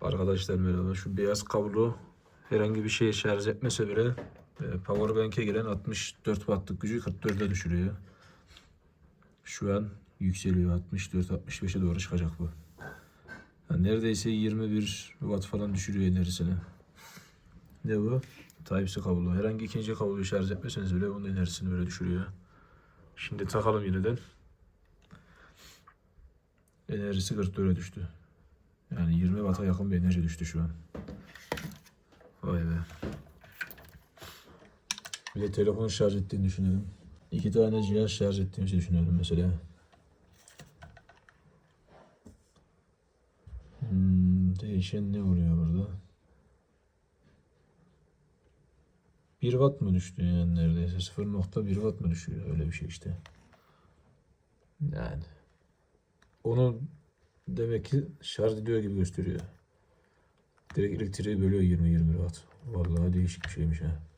Arkadaşlar merhaba. Şu beyaz kablo herhangi bir şeye şarj etmese bile e, Powerbank'e giren 64 wattlık gücü 44'e düşürüyor. Şu an yükseliyor. 64-65'e doğru çıkacak bu. Yani neredeyse 21 watt falan düşürüyor enerjisini. Ne bu? Type-C kablo. Herhangi ikinci kabloyu şarj etmeseniz bile onun enerjisini böyle düşürüyor. Şimdi takalım yeniden. Enerjisi 44'e düştü. Yani 20 watt'a yakın bir enerji düştü şu an. Vay be. Bir de telefonu şarj ettiğini düşünelim. İki tane cihaz şarj ettiğimizi düşünelim mesela. Hmm, değişen ne oluyor burada? 1 watt mı düştü yani neredeyse 0.1 watt mı düşüyor öyle bir şey işte. Yani onu demek ki şarj ediyor gibi gösteriyor. Direkt elektriği bölüyor 20-20 watt. Vallahi değişik bir şeymiş ha.